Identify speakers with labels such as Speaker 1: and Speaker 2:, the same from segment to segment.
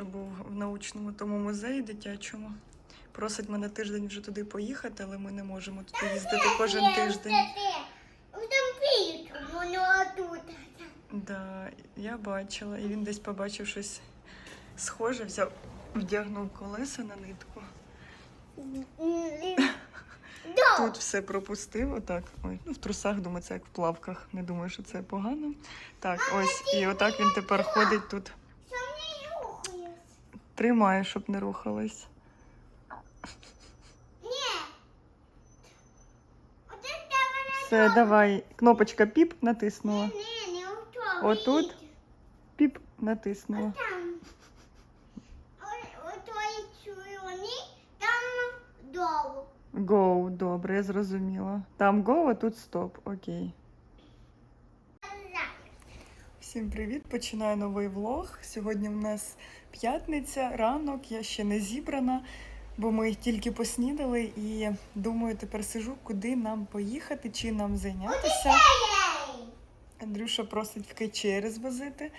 Speaker 1: Андрюша був в научному тому музеї дитячому. Просить мене тиждень вже туди поїхати, але ми не можемо туди їздити кожен тиждень. Да, я бачила, і він десь побачив щось схоже, взяв, вдягнув колеса на нитку. Тут все пропустив, отак. Ой, ну в трусах, думаю, це як в плавках. Не думаю, що це погано. Так, ось, і отак він тепер ходить тут. Тримає, щоб не.
Speaker 2: Ні. Вона
Speaker 1: Все, давай. Кнопочка піп натиснула.
Speaker 2: не готова.
Speaker 1: Отут? Піп натиснула.
Speaker 2: Там.
Speaker 1: Go, добре, я зрозуміла. Там go, а тут стоп. Окей. Всім привіт! Починаю новий влог. Сьогодні в нас п'ятниця, ранок, я ще не зібрана, бо ми тільки поснідали і думаю, тепер сижу, куди нам поїхати, чи нам зайнятися. Андрюша просить в Кечері звозити.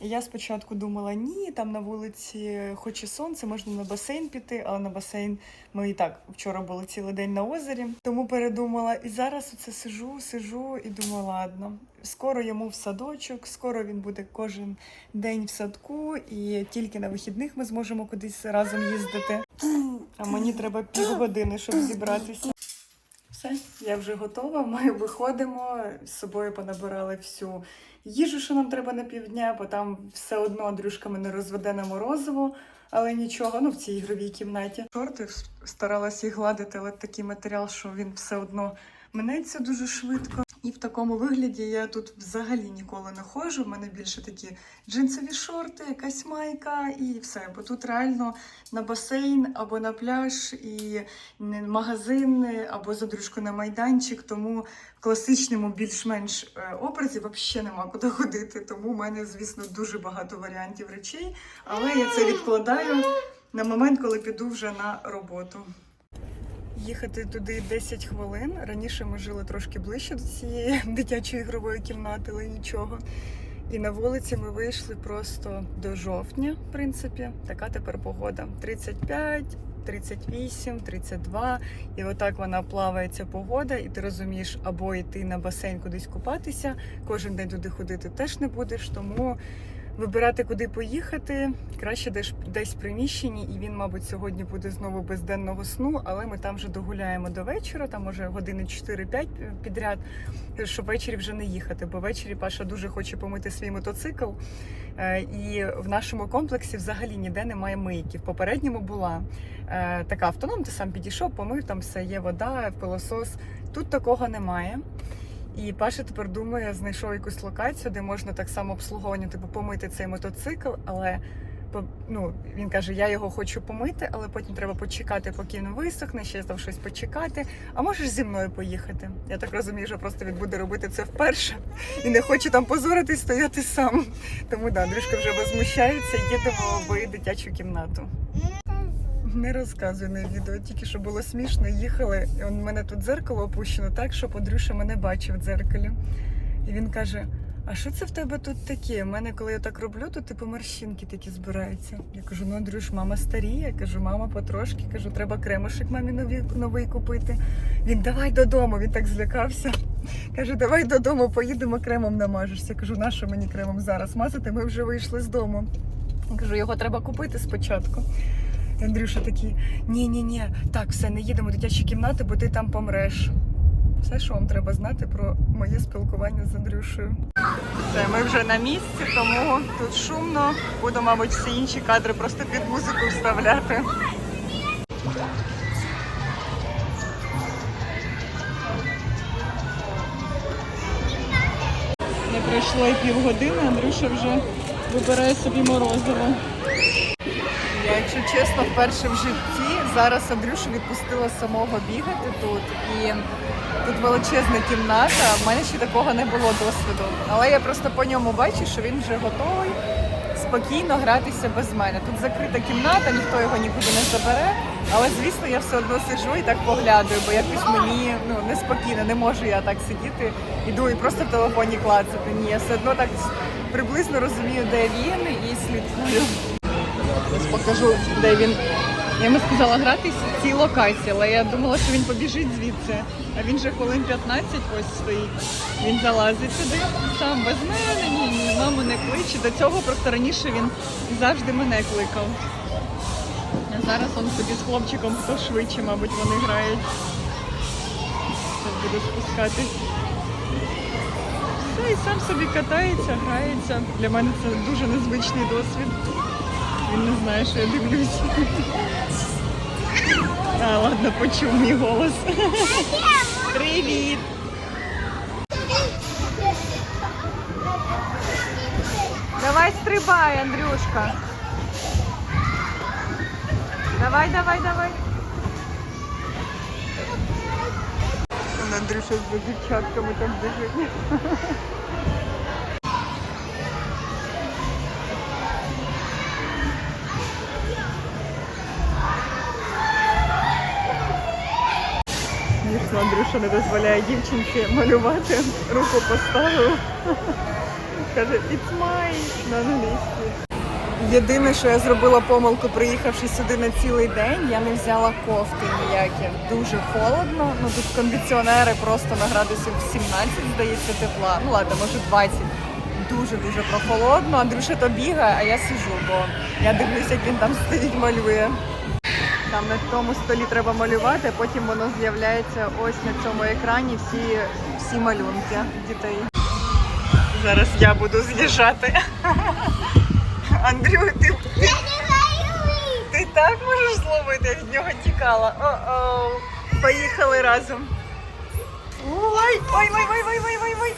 Speaker 1: Я спочатку думала, ні, там на вулиці хоч і сонце, можна на басейн піти, але на басейн ми і так вчора були цілий день на озері. Тому передумала. І зараз оце сижу, сижу і думаю, ладно, скоро йому в садочок, скоро він буде кожен день в садку, і тільки на вихідних ми зможемо кудись разом їздити. А мені треба півгодини, щоб зібратися. Все, я вже готова. Ми виходимо. З собою понабирали всю їжу, що нам треба на півдня, бо там все одно Андрюшка мене розведе на морозиво, але нічого, ну в цій ігровій кімнаті. Шорти старалася їх гладити, але такий матеріал, що він все одно минеться дуже швидко. І в такому вигляді я тут взагалі ніколи не ходжу. У мене більше такі джинсові шорти, якась майка і все. Бо тут реально на басейн або на пляж і магазин, або за дружку на майданчик. Тому в класичному більш-менш е, образі взагалі нема куди ходити. Тому в мене, звісно, дуже багато варіантів речей, але я це відкладаю на момент, коли піду вже на роботу. Їхати туди 10 хвилин. Раніше ми жили трошки ближче до цієї дитячої ігрової кімнати, але нічого. І на вулиці ми вийшли просто до жовтня, в принципі. Така тепер погода. 35, 38, 32. І отак вона плавається погода, і ти розумієш, або йти на басейн кудись купатися. Кожен день туди ходити теж не будеш. Тому вибирати, куди поїхати, краще десь, десь в приміщенні, і він, мабуть, сьогодні буде знову без денного сну, але ми там вже догуляємо до вечора, там може години 4-5 підряд, щоб ввечері вже не їхати. Бо ввечері Паша дуже хоче помити свій мотоцикл. Е, І в нашому комплексі взагалі ніде немає мийки. В попередньому була е, така автоном, ти сам підійшов, помив, там все є вода, пилосос. Тут такого немає. І Паша тепер думає, знайшов якусь локацію, де можна так само обслуговування, типу помити цей мотоцикл, але ну, він каже, я його хочу помити, але потім треба почекати, поки він висохне, ще там щось почекати. А можеш зі мною поїхати? Я так розумію, що просто він буде робити це вперше і не хоче там позоритись, стояти сам. Тому да, Андрюшка вже возмущається, їдемо в дитячу кімнату. Не розказуй на відео, тільки що було смішно. Їхали, у мене тут дзеркало опущено так, щоб Андрюша мене бачив в дзеркалі. І він каже: А що це в тебе тут таке? У мене, коли я так роблю, то типу морщинки такі збираються. Я кажу, ну Андрюш, мама старіє. Я кажу, мама потрошки. Кажу, треба кремушек мамі нові, новий купити. Він давай додому. Він так злякався. Каже, давай додому, поїдемо кремом намажешся. Кажу, нащо мені кремом зараз мазати? Ми вже вийшли з дому. Я Кажу, його треба купити спочатку. Андрюша такий, ні, ні, ні, так, все, не їдемо в дитячі кімнати, бо ти там помреш. Все, що вам треба знати про моє спілкування з Андрюшею. Все, ми вже на місці, тому тут шумно. Буду, мабуть, всі інші кадри просто під музику вставляти. Не пройшло і півгодини, Андрюша вже вибирає собі морозиво. Якщо чесно, вперше в житті зараз Андрюшу відпустила самого бігати тут. І тут величезна кімната. В мене ще такого не було досвіду. Але я просто по ньому бачу, що він вже готовий спокійно гратися без мене. Тут закрита кімната, ніхто його нікуди не забере. Але звісно, я все одно сиджу і так поглядаю, бо якось мені ну неспокійно, не можу я так сидіти, іду і просто в телефоні клацати. Ні, я все одно так приблизно розумію, де він і слідкую. Покажу, де він. Я йому сказала гратись в цій локації, але я думала, що він побіжить звідси. А він же хвилин 15 ось стоїть. Він залазить сюди, сам без мене, ні, ні, маму не кличе. До цього просто раніше він завжди мене кликав. А зараз он собі з хлопчиком хто швидше, мабуть, вони грають. Зараз буду спускатись. Все, і сам собі катається, грається. Для мене це дуже незвичний досвід. Він не знає, що я дивлюсь. А, ладно, почув мій голос. Привіт! Давай стрибай, Андрюшка. Давай, давай, давай. Он Андрюша за дівчатками там біжить. Андрюша не дозволяє дівчинці малювати, руку поставив. Каже, it's mine на англійській. Єдине, що я зробила помилку, приїхавши сюди на цілий день, я не взяла кофти ніякі. Дуже холодно. Ну тут кондиціонери просто на градусів 17, здається, тепла. Ну ладно, може 20. Дуже дуже прохолодно. Андрюша то бігає, а я сижу, бо я дивлюся, як він там стоїть, малює. Там на тому столі треба малювати, а потім воно з'являється ось на цьому екрані всі, всі малюнки дітей. Зараз я буду з'їжджати. Андрю, ти, ти, ти так можеш зловити, я від нього тікала. О-оу. Поїхали разом. Ой, ой, ой, ой, ой, ой, ой, ой.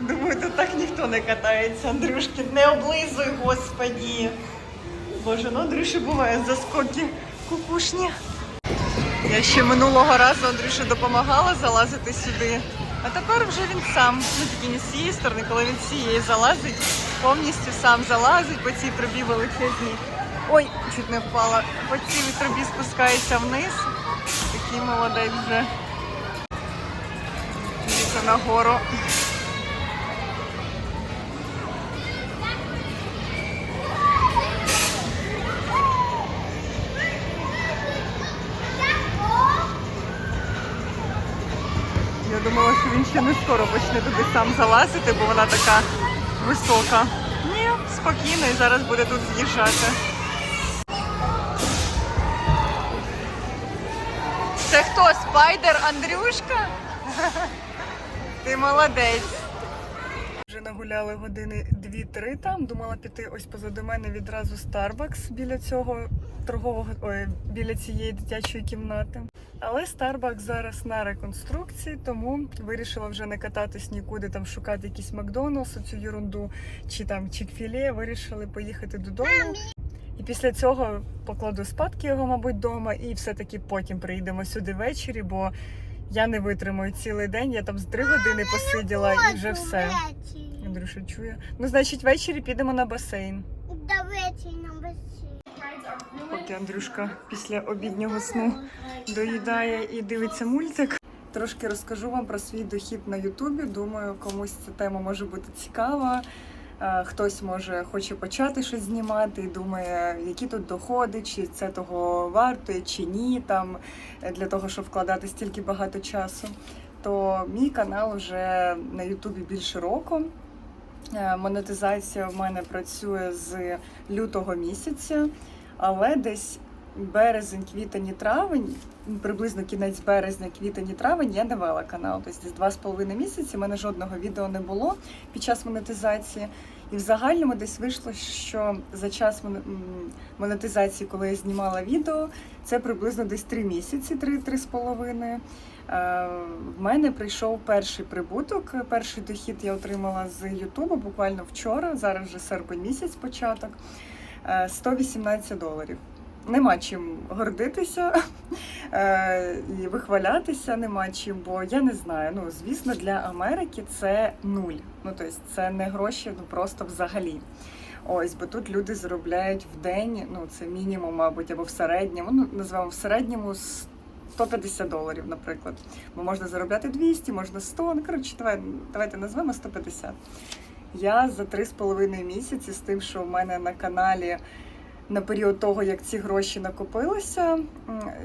Speaker 1: Думаю, тут так ніхто не катається, Андрюшки. Не облизуй, господі. Боже, ну Андрюші буває заскоки кукушні. Я ще минулого разу Андрюші допомагала залазити сюди. А тепер вже він сам. Ну тільки не з цієї сторони, коли він з цієї залазить, повністю сам залазить по цій трубі величезній. Ой, чуть не впала. По цій трубі спускається вниз. Такий молодець вже. Лізе нагору. Не скоро почне туди сам залазити, бо вона така висока. Ні, спокійно і зараз буде тут з'їжджати. Це хто? Спайдер Андрюшка? Ти молодець. Вже нагуляли години 2-3 там. Думала піти ось позаду мене відразу Starbucks біля цього торгового ой, біля цієї дитячої кімнати. Але Starbucks зараз на реконструкції, тому вирішила вже не кататись нікуди, там шукати якийсь Макдоналдс, цю ерунду, чи там Чікфіле. Вирішили поїхати додому. І після цього покладу спадки його, мабуть, вдома, і все-таки потім приїдемо сюди ввечері, бо я не витримую цілий день. Я там з три години посиділа і вже все. Андрюша чує. Ну, значить, ввечері підемо на басейн.
Speaker 2: Давайте на басейн.
Speaker 1: Поки Андрюшка після обіднього сну доїдає і дивиться мультик. Трошки розкажу вам про свій дохід на Ютубі. Думаю, комусь ця тема може бути цікава. Хтось може хоче почати щось знімати і думає, які тут доходи, чи це того варто, чи ні, там для того, щоб вкладати стільки багато часу. То мій канал вже на Ютубі більше року. Е, Монетизація в мене працює з лютого місяця, але десь березень, квітень і травень, приблизно кінець березня, квітень і травень я не вела канал. Тобто десь два з половиною місяці в мене жодного відео не було під час монетизації. І в загальному десь вийшло, що за час моне- монетизації, коли я знімала відео, це приблизно десь три місяці, три-три з половиною. Е, В мене прийшов перший прибуток. Перший дохід я отримала з Ютубу буквально вчора. Зараз вже серпень місяць початок. Е, 118 доларів. Нема чим гордитися е, і вихвалятися, нема чим, бо я не знаю. Ну, звісно, для Америки це нуль. Ну, тобто це не гроші, ну просто взагалі. Ось, бо тут люди заробляють в день, ну це мінімум, мабуть, або в середньому. Ну, називаємо в середньому 150 доларів, наприклад. Бо можна заробляти 200, можна 100. Ну, коротше, давай, давайте назвемо 150. Я за три з половиною місяці з тим, що в мене на каналі на період того, як ці гроші накопилися,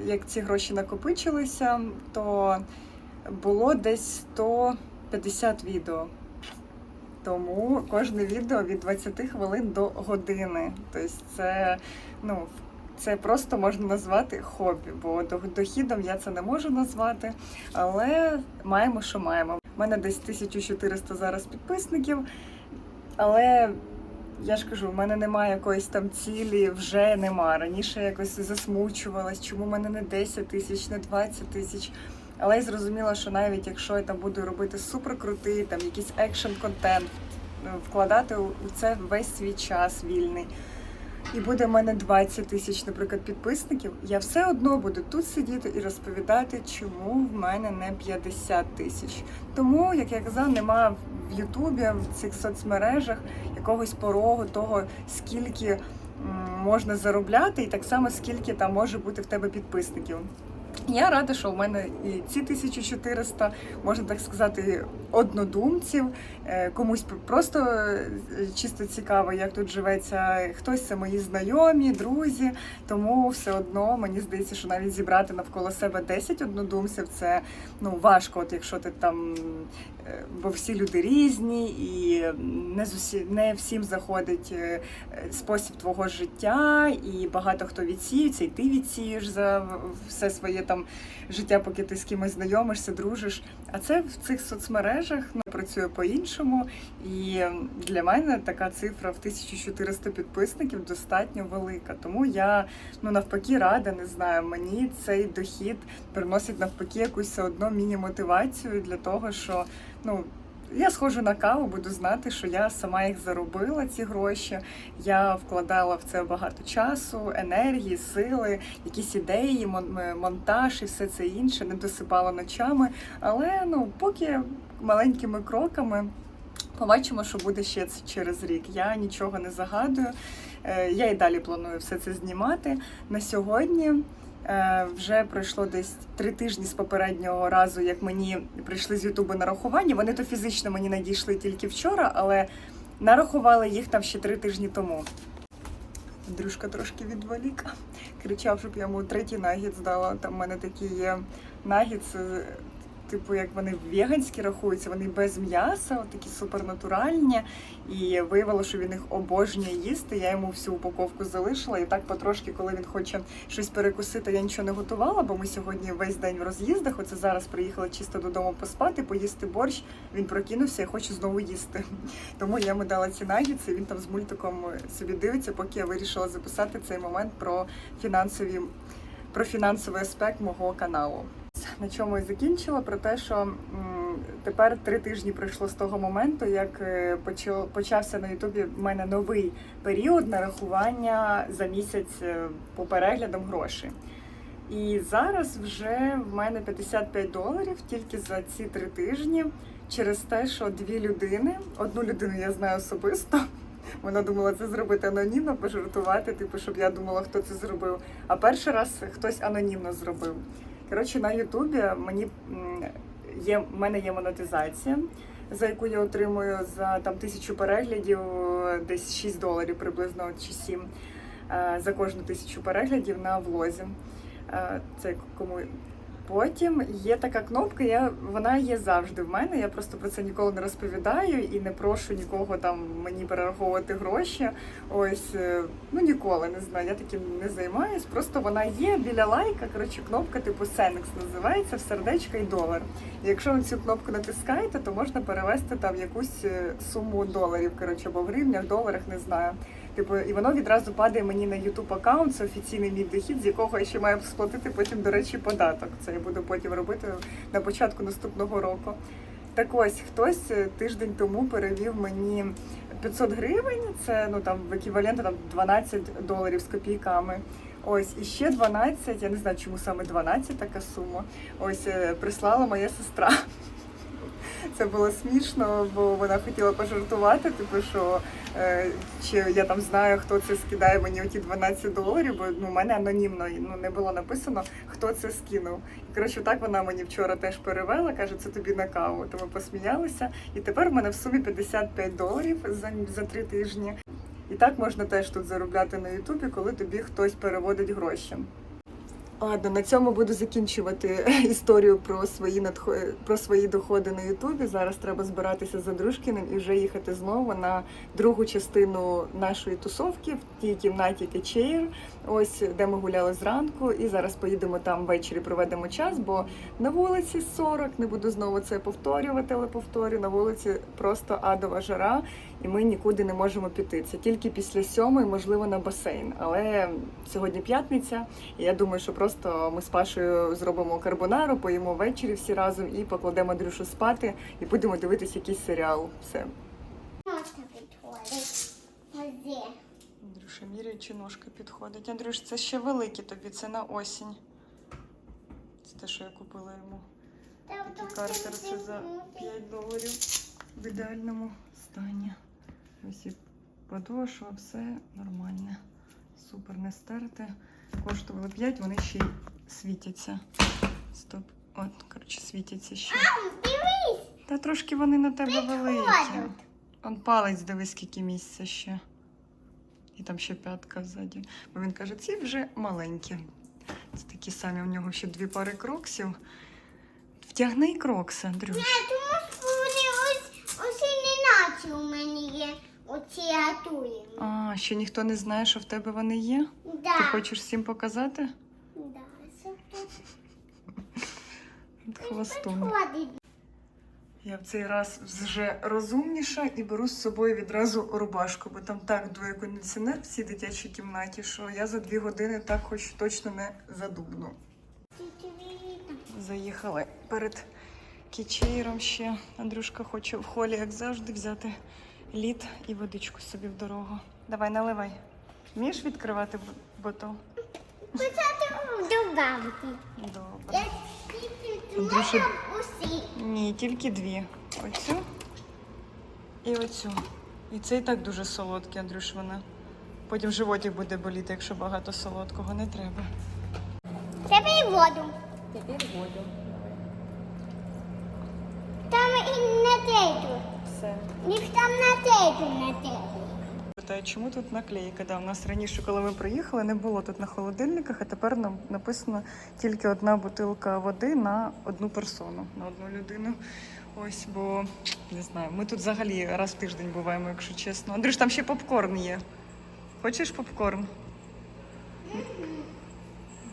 Speaker 1: як ці гроші накопичилися, то було десь 150 відео. Тому кожне відео від 20 хвилин до години. Тобто це, ну, це просто можна назвати хобі, бо до- дохідом я це не можу назвати. Але маємо, що маємо. У мене десь 1400 зараз підписників, але я ж кажу, в мене немає якоїсь там цілі, вже нема. Раніше якось засмучувалась, чому в мене не 10 тисяч, не 20 тисяч. Але я зрозуміла, що навіть якщо я там буду робити суперкрутий, там якийсь екшн контент, вкладати у це весь свій час вільний. І буде в мене 20 тисяч, наприклад, підписників. Я все одно буду тут сидіти і розповідати, чому в мене не 50 тисяч. Тому, як я казав, нема в Ютубі, в цих соцмережах якогось порогу того, скільки можна заробляти, і так само скільки там може бути в тебе підписників. Я рада, що в мене і ці 1400, можна так сказати, однодумців. Е, Комусь просто е, чисто цікаво, як тут живеться. Хтось це мої знайомі, друзі. Тому все одно мені здається, що навіть зібрати навколо себе 10 однодумців це ну важко, от якщо ти там, бо всі люди різні, і не усі не всім заходить е, е, спосіб твого життя, і багато хто відсіюється, і ти відсієш за все своє там життя, поки ти з кимось знайомишся, дружиш. А це в цих соцмережах ну, працює по-іншому. І для мене така цифра в 1400 підписників достатньо велика. Тому я ну навпаки рада, не знаю. Мені цей дохід приносить навпаки якусь одно міні-мотивацію для того, що ну. Я схожу на каву, буду знати, що я сама їх заробила, ці гроші. Я вкладала в це багато часу, енергії, сили, якісь ідеї, монтаж і все це інше, не досипала ночами. Але ну, поки маленькими кроками. Побачимо, що буде ще через рік. Я нічого не загадую. Е, Я і далі планую все це знімати. На сьогодні вже пройшло десь три тижні з попереднього разу, як мені прийшли з Ютубу нарахування. Вони то фізично мені надійшли тільки вчора, але нарахували їх там ще три тижні тому. Андрюшка трошки відволік, кричав, щоб я йому третій нагід здала. Там в мене такі є нагідси, типу, як вони веганські рахуються, вони без м'яса, такі супернатуральні. І виявилося, що він їх обожнює їсти. Я йому всю упаковку залишила. І так потрошки, коли він хоче щось перекусити, я нічого не готувала, бо ми сьогодні весь день в роз'їздах. Оце зараз приїхала чисто додому поспати, поїсти борщ. Він прокинувся і хоче знову їсти. Тому я йому дала ці нагідси, він там з мультиком собі дивиться, поки я вирішила записати цей момент про фінансові про фінансовий аспект мого каналу. На чому я закінчила про те, що тепер три тижні пройшло з того моменту, як е, почався на Ютубі в мене новий період нарахування за місяць е, по переглядам грошей. І зараз вже в мене 55 доларів тільки за ці три тижні через те, що дві людини, одну людину я знаю особисто. Вона думала це зробити анонімно, пожартувати, типу, щоб я думала, хто це зробив. А перший раз хтось анонімно зробив. Коротше, на Ютубі мені є в мене є монетизація, за яку я отримую за там тисячу переглядів, десь 6 доларів приблизно чи 7 е, за кожну тисячу переглядів на влозі. Е, Це кому. Потім є така кнопка, я, вона є завжди в мене. Я просто про це ніколи не розповідаю і не прошу нікого там мені перераховувати гроші. Ось е, ну ніколи не знаю. Я таким не займаюсь. Просто вона є біля лайка. Коротше, кнопка типу Сенекс називається в сердечко і долар. І якщо ви цю кнопку натискаєте, то можна перевести там якусь е, суму доларів. Коротше, або в гривнях, доларах, не знаю. Типу, і воно відразу падає мені на YouTube аккаунт, це офіційний мій дохід, з якого я ще маю сплатити потім, до речі, податок. Це я буду потім робити на початку наступного року. Так ось хтось е, тиждень тому перевів мені 500 гривень, це ну там в еквіваленті там 12 доларів з копійками. Ось і ще 12, я не знаю, чому саме 12 така сума. Ось е, прислала моя сестра. Це було смішно, бо вона хотіла пожартувати, типу, що чи я там знаю, хто це скидає мені оті 12 доларів, бо ну, у мене анонімно ну, не було написано, хто це скинув. І, коротше, так вона мені вчора теж перевела, каже, це тобі на каву. То ми посміялися. І тепер в мене в сумі 55 доларів за, за три тижні. І так можна теж тут заробляти на Ютубі, коли тобі хтось переводить гроші. Ладно, на цьому буду закінчувати історію про свої надхо... про свої доходи на Ютубі. Зараз треба збиратися за Дружкіним і вже їхати знову на другу частину нашої тусовки в тій кімнаті Кечеїр, ось де ми гуляли зранку. І зараз поїдемо там ввечері, проведемо час, бо на вулиці 40, не буду знову це повторювати, але повторю, на вулиці просто адова жара, і ми нікуди не можемо піти. Це тільки після сьомої, можливо, на басейн. Але сьогодні п'ятниця. І я думаю, що просто ми з Пашою зробимо карбонару, поїмо ввечері всі разом і покладемо Андрюшу спати, і будемо дивитися якийсь серіал. Все.
Speaker 2: Ножка підходить. Ось де.
Speaker 1: Андрюша, міряючи ножка підходить. Андрюш, це ще великі тобі, це на осінь. Це те, що я купила йому. Такий картер це за 5 доларів в ідеальному стані. Ось і подошва, все нормальне. Супер не стерте. Коштували 5, вони ще й світяться. Стоп. От, коротше, світяться ще.
Speaker 2: Дивись,
Speaker 1: Та трошки вони на тебе великі. Он палець дивись, скільки місця ще. І там ще п'ятка ззаді. Бо він каже, ці вже маленькі. Це такі самі, у нього ще дві пари кроксів. Втягни крокси, Андрюш.
Speaker 2: Тому що вони ось, ось і не наче у мене є оці атулі.
Speaker 1: А, ще ніхто не знає, що в тебе вони є?
Speaker 2: Да.
Speaker 1: Ти хочеш всім показати?
Speaker 2: Да, це тут
Speaker 1: От хвостом.
Speaker 2: підходить.
Speaker 1: Я в цей раз вже розумніша і беру з собою відразу рубашку, бо там так дує кондиціонер в цій дитячій кімнаті, що я за дві години так хоч точно не задубну. Заїхали перед кічеєром ще. Андрюшка хоче в холі, як завжди, взяти лід і водичку собі в дорогу. Давай, наливай. Вмієш відкривати ботол?
Speaker 2: Почати добавити.
Speaker 1: Добре.
Speaker 2: Я тільки
Speaker 1: Андрюша-
Speaker 2: можна усі.
Speaker 1: Ні, тільки дві. Оцю і оцю. І це і так дуже солодке, Андрюш, вона. Потім животик буде боліти, якщо багато солодкого не треба.
Speaker 2: Тебе і воду.
Speaker 1: Тепер воду.
Speaker 2: Там і на тейпу.
Speaker 1: Все.
Speaker 2: Їх там на тейпу.
Speaker 1: Питаю, чому тут наклейка? Да, у нас раніше, коли ми приїхали, не було тут на холодильниках, а тепер нам написано тільки одна бутилка води на одну персону, на одну людину. Ось, бо не знаю, ми тут взагалі раз в тиждень буваємо, якщо чесно. Андрюш, там ще попкорн є. Хочеш попкорн?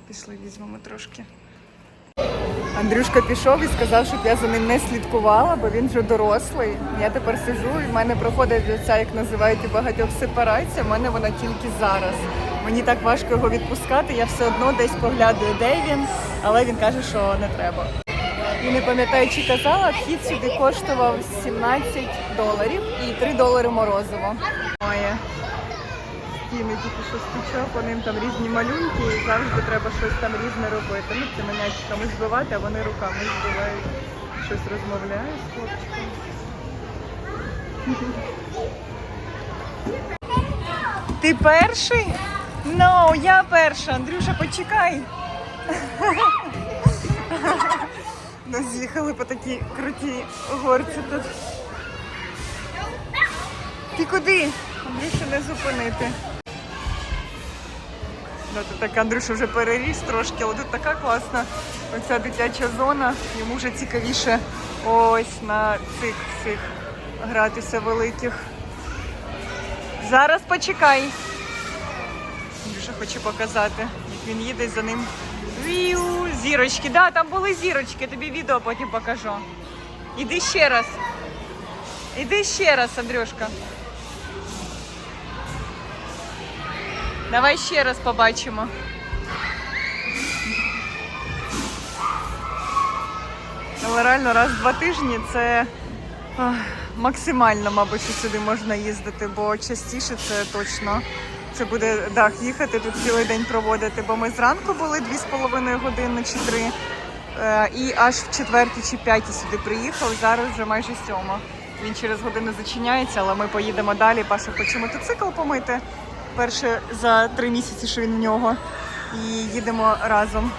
Speaker 1: Пішли, візьмемо трошки. Андрюшка пішов і сказав, щоб я за ним не слідкувала, бо він вже дорослий. Я тепер сижу, і в мене проходить ця, як називають у багатьох сепарація. в мене вона тільки зараз. Мені так важко його відпускати. Я все одно десь поглядаю, де він, але він каже, що не треба. І не пам'ятаю, чи казала, вхід сюди коштував 17 доларів і 3 долари морозиво. Моє стіни тільки що стучав, по ним там різні малюнки, і завжди треба щось там різне робити. Ну, цими м'ячиками збивати, а вони руками збивають. Щось розмовляє з хлопчиком. Ти перший? Ну, я перша. Андрюша, почекай. Ну, з'їхали по такій крутій горці тут. Ти куди? Андрюшу не зупинити. Ну, тут так Андрюша вже переріс трошки, але тут така класна оця дитяча зона. Йому вже цікавіше ось на цих всіх гратися великих. Зараз почекай. Андрюша хоче показати, як він їде за ним. Віу, зірочки. Да, там були зірочки, тобі відео потім покажу. Іди ще раз. Іди ще раз, Андрюшка. Давай ще раз побачимо. Але реально раз в два тижні це максимально, мабуть, що сюди можна їздити, бо частіше це точно. Це буде дах їхати тут цілий день проводити, бо ми зранку були 2,5 години чи 3. Е, І аж в четвертій чи п'ятій сюди приїхав. Зараз вже майже сьома. Він через годину зачиняється, але ми поїдемо далі. Паша хоче мотоцикл помити. Перше за три місяці, що він в нього. І їдемо разом.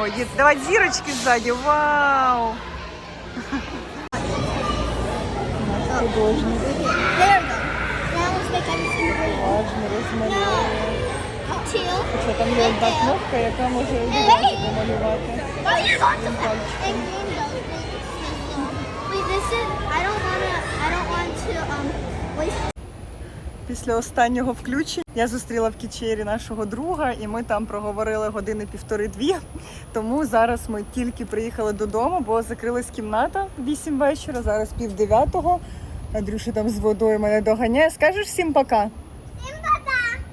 Speaker 1: Ой, їд... давай зірочки ззаді. Вау! Художник. Хоча там є одна кнопка, яка може зірочку Після останнього включення я зустріла в Кічері нашого друга, і ми там проговорили години півтори-дві. Тому зараз ми тільки приїхали додому, бо закрилась кімната в 8 вечора, зараз пів дев'ятого. Андрюша там з водою мене доганяє. Скажеш всім пока. всім пока.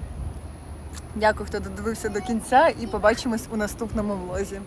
Speaker 1: Дякую, хто додивився до кінця, і побачимось у наступному влозі.